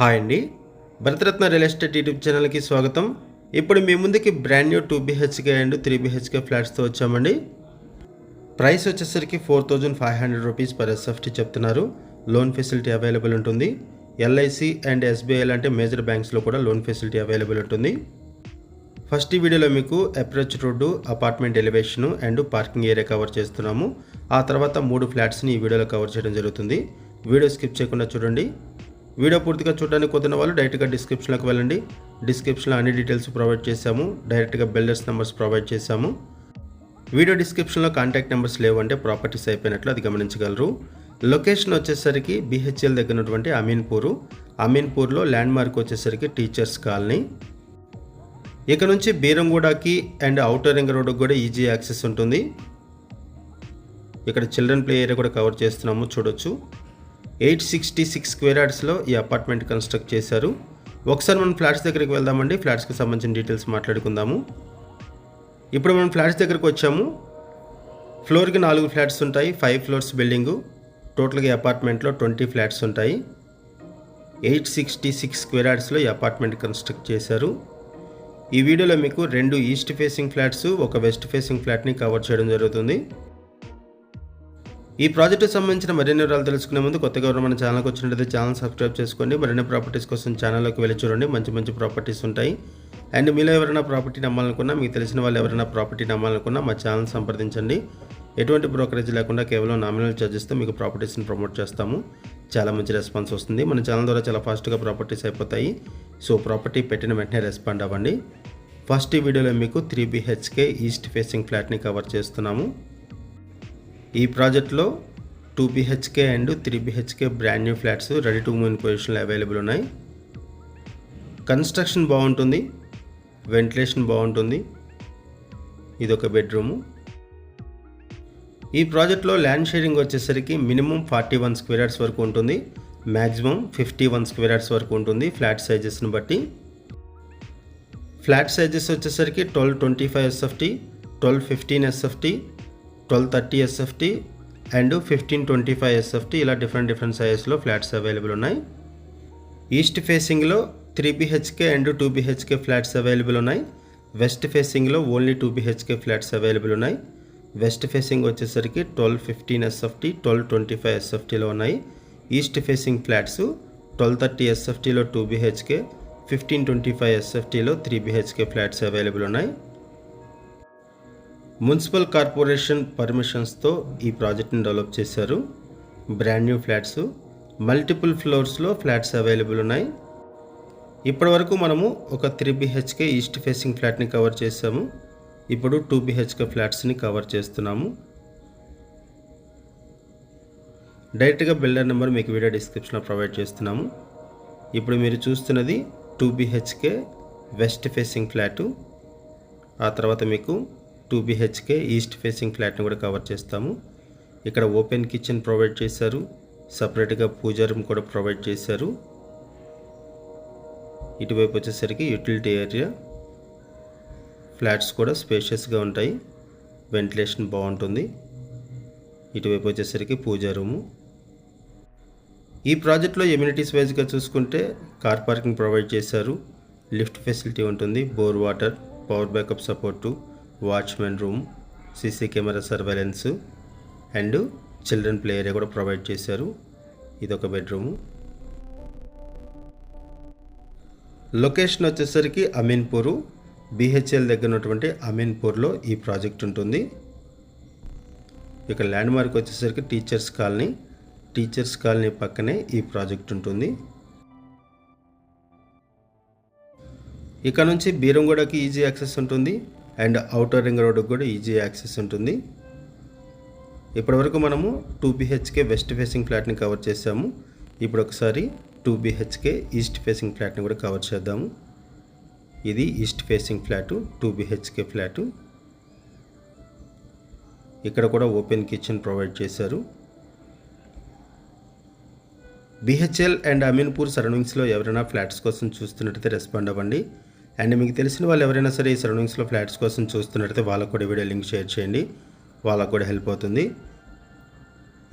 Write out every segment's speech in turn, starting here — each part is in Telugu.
హాయ్ అండి. భరతరత్న రియల్ ఎస్టేట్ యూట్యూబ్ ఛానల్కి స్వాగతం. ఇప్పుడు మీ ముందుకి brand new two BHK and three BHK ఫ్లాట్స్తో వచ్చామండి. ప్రైస్ వచ్చేసరికి four thousand five hundred rupees per SFT చెప్తున్నారు. లోన్ ఫెసిలిటీ అవైలబుల్ ఉంటుంది. ఎల్ఐసి అండ్ ఎస్బీఐ లాంటి మేజర్ బ్యాంక్స్లో కూడా లోన్ ఫెసిలిటీ అవైలబుల్ ఉంటుంది. ఫస్ట్ ఈ వీడియోలో మీకు approach road apartment elevation and parking area cover చేస్తున్నాము. ఆ తర్వాత మూడు ఫ్లాట్స్ని ఈ వీడియోలో కవర్ చేయడం జరుగుతుంది. వీడియో స్కిప్ చేయకుండా చూడండి. వీడియో పూర్తిగా చూడడానికి కుదిరిన వాళ్ళు డైరెక్ట్గా డిస్క్రిప్షన్లోకి వెళ్ళండి. డిస్క్రిప్షన్లో అన్ని డీటెయిల్స్ ప్రొవైడ్ చేశాము. డైరెక్ట్గా బిల్డర్స్ నెంబర్స్ ప్రొవైడ్ చేశాము. వీడియో డిస్క్రిప్షన్లో కాంటాక్ట్ నెంబర్స్ లేవంటే ప్రాపర్టీస్ అయిపోయినట్లు అది గమనించగలరు. లొకేషన్ వచ్చేసరికి బీహెచ్ఎల్ దగ్గర ఉన్నటువంటి అమీన్పూరు. అమీన్పూర్లో ల్యాండ్ మార్క్ వచ్చేసరికి టీచర్స్ కాలనీ. ఇక నుంచి బీరంగూడకి అండ్ అవుటర్ రింగ్ రోడ్కి కూడా ఈజీ యాక్సెస్ ఉంటుంది. ఇక్కడ చిల్డ్రన్ ప్లే ఏరియా కూడా కవర్ చేస్తున్నాము చూడొచ్చు. ఎయిట్ సిక్స్టీ సిక్స్ స్క్వేర్ యార్డ్స్లో ఈ అపార్ట్మెంట్ కన్స్ట్రక్ట్ చేశారు. ఒకసారి మనం ఫ్లాట్స్ దగ్గరికి వెళ్దామండి. ఫ్లాట్స్కి సంబంధించిన డీటెయిల్స్ మాట్లాడుకుందాము. ఇప్పుడు మనం ఫ్లాట్స్ దగ్గరకు వచ్చాము. ఫ్లోర్కి నాలుగు ఫ్లాట్స్ ఉంటాయి. Five floors building. టోటల్గా అపార్ట్మెంట్లో ట్వంటీ ఫ్లాట్స్ ఉంటాయి. ఎయిట్ సిక్స్టీ సిక్స్ స్క్వేర్ యార్డ్స్లో ఈ అపార్ట్మెంట్ కన్స్ట్రక్ట్ చేశారు. ఈ వీడియోలో మీకు రెండు ఈస్ట్ ఫేసింగ్ ఫ్లాట్స్ ఒక వెస్ట్ ఫేసింగ్ ఫ్లాట్ని కవర్ చేయడం జరుగుతుంది. ఈ ప్రాజెక్టుకు సంబంధించిన మరిన్ని వివరాలు తెలుసుకునే ముందు కొత్తగా మన ఛానల్కి వచ్చినట్లయితే ఛానల్ సబ్స్క్రైబ్ చేసుకోండి. మరిన్ని ప్రాపర్టీస్ కోసం ఛానల్లోకి వెళ్ళి చూడండి. మంచి మంచి ప్రాపర్టీస్ ఉంటాయి. అండ్ మీలో ఎవరైనా ప్రాపర్టీ నమ్మాలనుకున్నా మీకు తెలిసిన వాళ్ళు ఎవరైనా ప్రాపర్టీ నమ్మాలనుకున్నా మా ఛానల్ సంప్రదించండి. ఎటువంటి బ్రోకరేజ్ లేకుండా కేవలం నామినల్ ఛార్జెస్తో మీకు ప్రాపర్టీస్ని ప్రమోట్ చేస్తాము. చాలా మంచి రెస్పాన్స్ వస్తుంది. మన ఛానల్ ద్వారా చాలా ఫాస్ట్గా ప్రాపర్టీస్ అయిపోతాయి. సో ప్రాపర్టీ పెట్టిన వెంటనే రెస్పాండ్ అవ్వండి. ఫస్ట్ ఈ వీడియోలో మీకు త్రీ బీహెచ్కే ఈస్ట్ ఫేసింగ్ ఫ్లాట్ని కవర్ చేస్తున్నాము. ఈ ప్రాజెక్ట్లో two BHK and three BHK brand new flats ready to move పొజిషన్లో అవైలబుల్ ఉన్నాయి. కన్స్ట్రక్షన్ బాగుంటుంది వెంటిలేషన్ బాగుంటుంది. ఇదొక బెడ్రూము. ఈ ప్రాజెక్ట్లో ల్యాండ్ షేరింగ్ వచ్చేసరికి minimum forty one square yards వరకు ఉంటుంది. Maximum fifty one square yards వరకు ఉంటుంది ఫ్లాట్ సైజెస్ని బట్టి. ఫ్లాట్ సైజెస్ వచ్చేసరికి twelve twenty five SFT twelve fifteen SFT twelve thirty SFT and fifteen twenty five SFT ఇలా డిఫరెంట్ డిఫరెంట్ సైజెస్లో ఫ్లాట్స్ అవైలబుల్ ఉన్నాయి. ఈస్ట్ ఫేసింగ్లో three BHK and two BHK flats available ఉన్నాయి. వెస్ట్ ఫేసింగ్లో only two BHK flats available ఉన్నాయి. వెస్ట్ ఫేసింగ్ వచ్చేసరికి twelve fifteen SFT twelve twenty five ఎస్ఎఫ్టీలో ఉన్నాయి. East facing flats twelve thirty ఎస్ఎఫ్టీలో two BHK fifteen twenty five ఎస్ఎఫ్టీలో three BHK flats available ఉన్నాయి. మున్సిపల్ కార్పొరేషన్ పర్మిషన్స్తో ఈ ప్రాజెక్ట్ని డెవలప్ చేశారు. బ్రాండ్ న్యూ ఫ్లాట్స్ మల్టిపుల్ ఫ్లోర్స్లో ఫ్లాట్స్ అవైలబుల్ ఉన్నాయి. ఇప్పటివరకు మనము ఒక త్రీ బిహెచ్కే ఈస్ట్ ఫేసింగ్ ఫ్లాట్ని కవర్ చేసాము ఇప్పుడు టూ బిహెచ్కే ఫ్లాట్స్ని కవర్ చేస్తున్నాము. డైరెక్ట్గా బిల్డర్ నెంబర్ మీకు వీడియో డిస్క్రిప్షన్లో ప్రొవైడ్ చేస్తున్నాము. ఇప్పుడు మీరు చూస్తున్నది two BHK west facing flat. ఆ తర్వాత మీకు టూ బిహెచ్కే ఈస్ట్ ఫేసింగ్ ఫ్లాట్ని కూడా కవర్ చేస్తాము. ఇక్కడ ఓపెన్ కిచెన్ ప్రొవైడ్ చేశారు. సపరేట్గా పూజా రూమ్ కూడా ప్రొవైడ్ చేశారు. ఇటువైపు వచ్చేసరికి యూటిలిటీ ఏరియా. ఫ్లాట్స్ కూడా స్పేషియస్గా ఉంటాయి. వెంటిలేషన్ బాగుంటుంది. ఇటువైపు వచ్చేసరికి పూజా రూము. ఈ ప్రాజెక్ట్లో ఎమ్యూనిటీస్ వైజ్గా చూసుకుంటే కార్ పార్కింగ్ ప్రొవైడ్ చేశారు. లిఫ్ట్ ఫెసిలిటీ ఉంటుంది. Bore water power backup support watchman room CC camera surveillance and children play area కూడా ప్రొవైడ్ చేశారు. ఇదొక బెడ్రూము. లొకేషన్ వచ్చేసరికి అమీన్పూరు. బీహెచ్ఎల్ దగ్గర ఉన్నటువంటి అమీన్పూర్లో ఈ ప్రాజెక్ట్ ఉంటుంది. ఇక ల్యాండ్ మార్క్ వచ్చేసరికి టీచర్స్ కాలనీ. టీచర్స్ కాలనీ పక్కనే ఈ ప్రాజెక్ట్ ఉంటుంది. ఇక్కడ నుంచి బీరంగూడకి ఈజీ యాక్సెస్ ఉంటుంది. అండ్ అవుటర్ రింగ్ రోడ్కి కూడా ఈజీ యాక్సెస్ ఉంటుంది. ఇప్పటివరకు మనము టూ బీహెచ్కే వెస్ట్ ఫేసింగ్ ఫ్లాట్ని కవర్ చేసాము ఇప్పుడు ఒకసారి టూ బీహెచ్కే ఈస్ట్ ఫేసింగ్ ఫ్లాట్ని కూడా కవర్ చేద్దాము. ఇది east facing flat two BHK flat. ఇక్కడ కూడా ఓపెన్ కిచెన్ ప్రొవైడ్ చేశారు. బీహెచ్ఎల్ అండ్ అమీన్పూర్ సరౌండింగ్స్లో ఎవరైనా ఫ్లాట్స్ కోసం చూస్తున్నట్టయితే రెస్పాండ్ అవ్వండి. అండ్ మీకు తెలిసిన వాళ్ళు ఎవరైనా సరే ఈ సరౌండింగ్స్లో ఫ్లాట్స్ కోసం చూస్తున్నట్టయితే వాళ్ళకు కూడా వీడియో లింక్ షేర్ చేయండి. వాళ్ళకు కూడా హెల్ప్ అవుతుంది.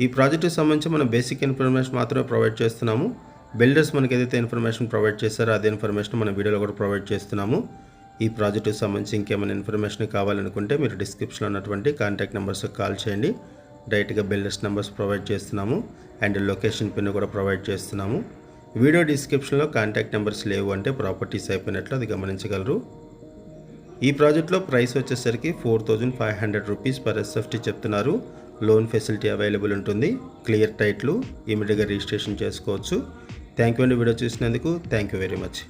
ఈ ప్రాజెక్టుకి సంబంధించి మనం బేసిక్ ఇన్ఫర్మేషన్ మాత్రమే ప్రొవైడ్ చేస్తున్నాము. బిల్డర్స్ మనకి ఏదైతే ఇన్ఫర్మేషన్ ప్రొవైడ్ చేశారో అదే ఇన్ఫర్మేషన్ మన వీడియోలో కూడా ప్రొవైడ్ చేస్తున్నాము. ఈ ప్రాజెక్టుకి సంబంధించి ఇంకేమైనా ఇన్ఫర్మేషన్ కావాలనుకుంటే మీరు డిస్క్రిప్షన్లో ఉన్నటువంటి కాంటాక్ట్ నెంబర్స్కి కాల్ చేయండి. డైరెక్ట్గా బిల్డర్స్ నెంబర్స్ ప్రొవైడ్ చేస్తున్నాము. అండ్ లొకేషన్ పిన్ కూడా ప్రొవైడ్ చేస్తున్నాము. వీడియో డిస్క్రిప్షన్లో కాంటాక్ట్ నెంబర్స్ లేవు అంటే ప్రాపర్టీస్ అయిపోయినట్లు అది గమనించగలరు. ఈ ప్రాజెక్ట్లో ప్రైస్ వచ్చేసరికి four thousand five hundred rupees per SFT చెప్తున్నారు. లోన్ ఫెసిలిటీ అవైలబుల్ ఉంటుంది. క్లియర్ టైట్లు ఇమీడియట్గా రిజిస్ట్రేషన్ చేసుకోవచ్చు. థ్యాంక్ యూ అండి వీడియో చూసినందుకు. Thank you very much.